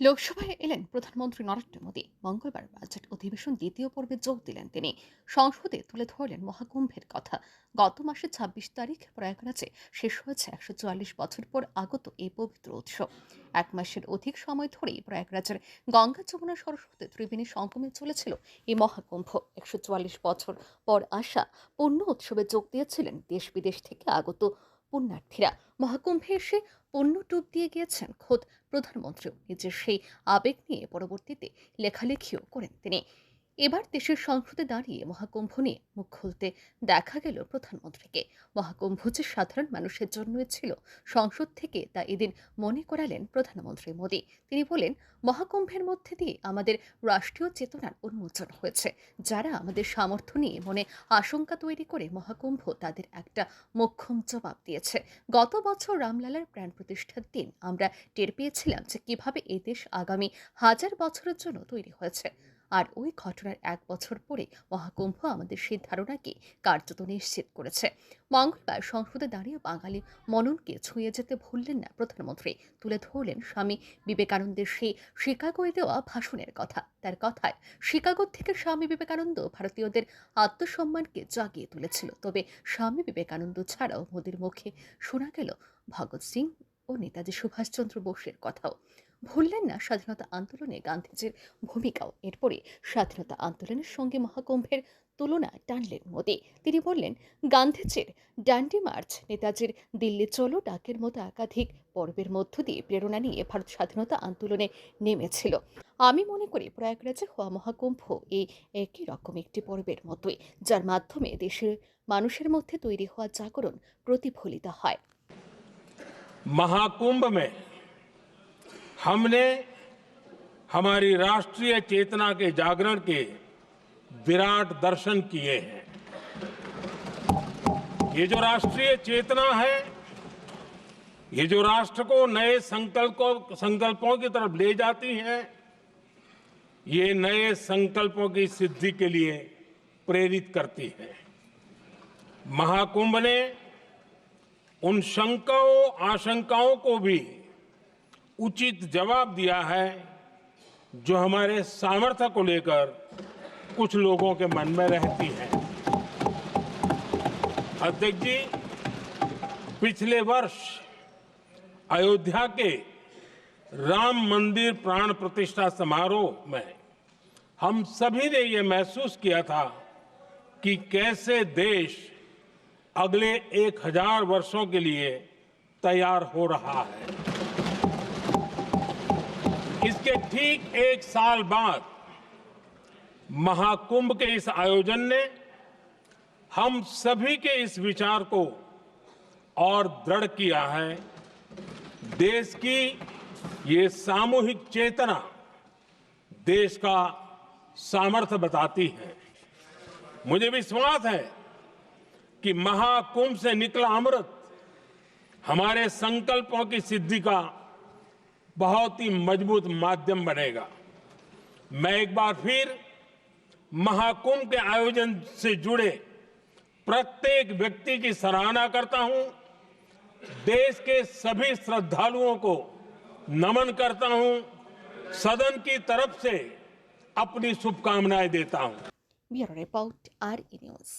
লোকসভায় এলেন প্রধানমন্ত্রী নরেন্দ্র মোদী। মঙ্গলবার বাজেট অধিবেশন দ্বিতীয় পর্বে যোগ দিলেন তিনি। সংসদে তুলে ধরলেন মহাকুম্ভের কথা। গত মাসে ছাব্বিশ তারিখ প্রয়াগরাজে শেষ হয়েছে একশো চুয়াল্লিশ বছর পর আগত এই পবিত্র উৎসব। এক মাসের অধিক সময় ধরেই প্রয়াগরাজের গঙ্গা যমুনা সরস্বতী ত্রিবেণী সঙ্গমে চলেছিল এই মহাকুম্ভ। একশো চুয়াল্লিশ বছর পর আসা পূর্ণ উৎসবে যোগ দিয়েছিলেন দেশ বিদেশ থেকে আগত পুণ্যার্থীরা। মহাকুম্ভে এসে পণ্য টুপ দিয়ে গিয়েছেন খোদ প্রধানমন্ত্রীও নিজের সেই আবেগ নিয়ে পরবর্তীতে লেখালেখিও করেন তিনি। এবার দেশের সংসদে দাঁড়িয়ে মহাকুম্ভ নিয়ে মুখ খুলতে দেখা গেল প্রধানমন্ত্রীকে। মহাকুম্ভ যে সাধারণ মানুষের জন্য ছিল, সংসদ থেকে তা এদিন মনে করালেন প্রধানমন্ত্রী মোদী। তিনি বলেন, মহাকুম্ভের মধ্যে দিয়ে আমাদের রাষ্ট্রীয় চেতনার উন্মোচন হয়েছে। যারা আমাদের সামর্থ্য নিয়ে মনে আশঙ্কা তৈরি করে মহাকুম্ভ তাদের একটা মোক্ষম জবাব দিয়েছে। গত বছর রামলালার প্রাণ প্রতিষ্ঠার দিন আমরা টের পেয়েছিলাম যে কীভাবে এই দেশ আগামী হাজার বছরের জন্য তৈরি হয়েছে। আর ওই ঘটনার এক বছর পরে মহাকুম্ভ আমাদের সেই ধারণাকে কার্যত নিশ্চিত করেছে। মঙ্গলবার সংসদে দাঁড়িয়ে বাঙালি মননকে ছুঁয়ে যেতে ভুললেন না প্রধানমন্ত্রী। তুলে ধরলেন স্বামী বিবেকানন্দের সেই শিকাগোয় দেওয়া ভাষণের কথা। তার কথায়, শিকাগো থেকে স্বামী বিবেকানন্দ ভারতীয়দের আত্মসম্মানকে জাগিয়ে তুলেছিল। তবে স্বামী বিবেকানন্দ ছাড়াও মোদীর মুখে শোনা গেল, ভগৎ সিং ও নেতাজি সুভাষচন্দ্র বোসের কথাও। ভুললেন না স্বাধীনতা আন্দোলনে গান্ধীজির ভূমিকাও। এরপরে স্বাধীনতা আন্দোলনের সঙ্গে মহাকুম্ভের তুলনা টানলেন মোদী। তিনি বললেন, গান্ধীজির ডান্ডি মার্চ নেতাজির দিল্লি চলো, ডাকের মতো একাধিক পর্বের মধ্য দিয়ে প্রেরণা নিয়ে ভারত স্বাধীনতা আন্দোলনে নেমেছিল। আমি মনে করি প্রয়াগরাজে হওয়া মহাকুম্ভ এই একই রকম একটি পর্বের মতোই, যার মাধ্যমে দেশের মানুষের মধ্যে তৈরি হওয়া জাগরণ প্রতিফলিত হয়। महाकुंभ में हमने हमारी राष्ट्रीय चेतना के जागरण के विराट दर्शन किए हैं। ये जो राष्ट्रीय चेतना है, ये जो राष्ट्र को नए संकल्पों संकल्पों की तरफ़ ले जाती है, ये नए संकल्पों की सिद्धि के लिए प्रेरित करती है। महाकुंभ ने उन शंकाओं, आशंकाओं को भी उचित जवाब दिया है जो हमारे सामर्थ्य को लेकर कुछ लोगों के मन में रहती है। अध्यक्ष जी, पिछले वर्ष अयोध्या के राम मंदिर प्राण प्रतिष्ठा समारोह में हम सभी ने ये महसूस किया था कि कैसे देश अगले एक हज़ार वर्षों के लिए तैयार हो रहा है। इसके ठीक एक साल बाद महाकुंभ के इस आयोजन ने हम सभी के इस विचार को और दृढ़ किया है। देश की ये सामूहिक चेतना देश का सामर्थ्य बताती है। मुझे विश्वास है कि महाकुंभ से निकला अमृत हमारे संकल्पों की सिद्धि का बहुत ही मज़बूत माध्यम बनेगा। मैं एक बार फिर महाकुंभ के आयोजन से जुड़े प्रत्येक व्यक्ति की सराहना करता हूँ। देश के सभी श्रद्धालुओं को नमन करता हूँ। सदन की तरफ़ से अपनी शुभकामनाएँ देता हूँ। Bureau report R news.